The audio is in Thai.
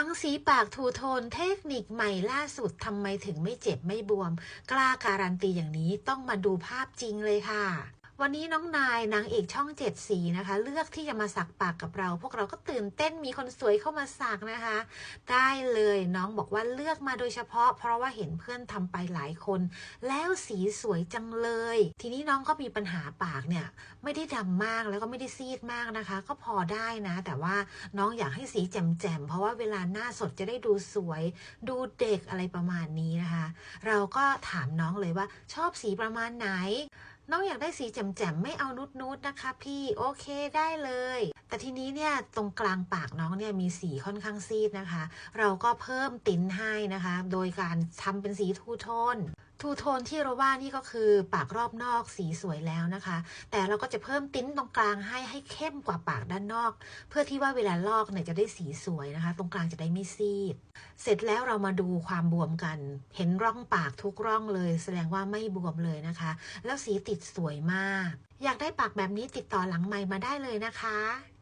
ฟังสีปากทูโทนเทคนิคใหม่ล่าสุดทำไมถึงไม่เจ็บไม่บวม กล้าการันตีอย่างนี้ต้องมาดูภาพจริงเลยค่ะ วันนี้น้องนายนางเอกช่องเจ็ดสีนะคะ เลือกที่จะมาสักปากกับเรา พวกเราก็ตื่นเต้นมีคนสวยเข้ามาสักนะคะ ได้เลยน้องบอกว่าเลือกมาโดยเฉพาะ เพราะว่าเห็นเพื่อนทำไปหลายคน แล้วสีสวยจังเลย ทีนี้น้องก็มีปัญหาปากเนี่ย ไม่ได้ดำมากแล้วก็ไม่ได้ซีดมากนะคะ ก็พอได้นะ แต่ว่าน้องอยากให้สีแจ่มๆเพราะว่าเวลาหน้าสดจะได้ดูสวย ดูเด็กอะไรประมาณนี้นะคะ เราก็ถามน้องเลยว่าชอบสีประมาณไหน น้องอยากได้สีแจ่มๆไม่เอานุดๆนะคะ พี่โอเคได้เลย แต่ทีนี้เนี่ยตรงกลางปากน้องเนี่ยมีสีค่อนข้างซีดนะคะ เราก็เพิ่มติ้นให้นะคะ โดยการทำเป็นสีทูโทน ทูโทนที่เราว่านี่ก็คือปากรอบนอกสีสวยแล้วนะคะ แต่เราก็จะเพิ่มติ้นตรงกลางให้ให้เข้มกว่าปากด้านนอก เพื่อที่ว่าเวลาลอกเนี่ยจะได้สีสวยนะคะ ตรงกลางจะได้ไม่ซีด เสร็จแล้วเรามาดูความบวมกัน เห็นร่องปากทุกร่องเลย แสดงว่าไม่บวมเลยนะคะ แล้วสีติดสวยมาก อยากได้ปากแบบนี้ติดต่อหลังไมค์มาได้เลยนะคะ